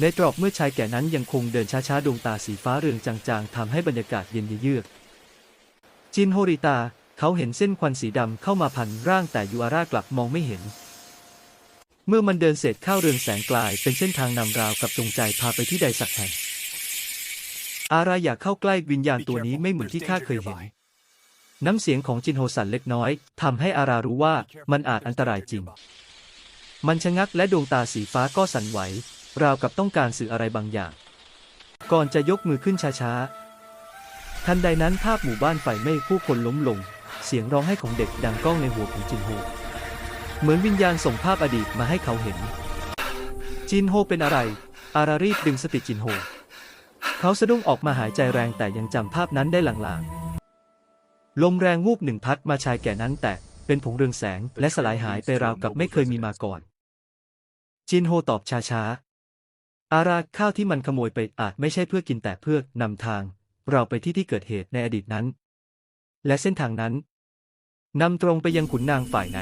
ในตรอกเมื่อชายแก่นั้นยังคงเดินช้าๆ ดวงตาสีฟ้าเรืองจางๆทำให้บรรยากาศเย็นเยือก จินโฮริตา เขาเห็นเส้นควันสีดำเข้ามาพันร่างแต่ยูอาร่ากลับมองไม่เห็น เมื่อมันเดินเสร็จเข้าเรืองแสงกลาย เป็นเส้นทางนำราวกับจงใจพาไปที่ใดสักแห่ง อาราอยากเข้าใกล้วิญญาณตัวนี้ไม่เหมือนที่ข้าเคยเห็น น้ำเสียงของจินโฮสันเล็กน้อยทำให้อารารู้ว่ามันอาจอันตรายจริง มันชะงักและดวงตาสีฟ้าก็สั่นไหว ราวกับต้องการสื่ออะไรบางอย่าง ก่อนจะยกมือขึ้นช้าๆ ทันใดนั้นภาพหมู่บ้านไฟไหม้ผู้คนล้มลง เสียงร้องไห้ของเด็กดังก้องในหัวของจินโฮ เหมือนวิญญาณส่งภาพอดีตมาให้เขาเห็น จินโฮเป็นอะไร อารารีบดึงสติจินโฮ เขาสะดุ้งออกมาหายใจแรงแต่ยังจำภาพนั้นได้หลางๆ ลมแรงวูบหนึ่งพัดมาชายแก่นั้นแต่เป็นผงเรืองแสงและสลายหายไปราวกับไม่เคยมีมาก่อนจินโฮตอบช้าๆ อาราข้าวที่มันขโมยไปอาจไม่ใช่เพื่อกินแต่เพื่อนำทาง เราไปที่ที่เกิดเหตุในอดีตนั้น และเส้นทางนั้นนำตรงไปยังขุนนางฝ่ายใน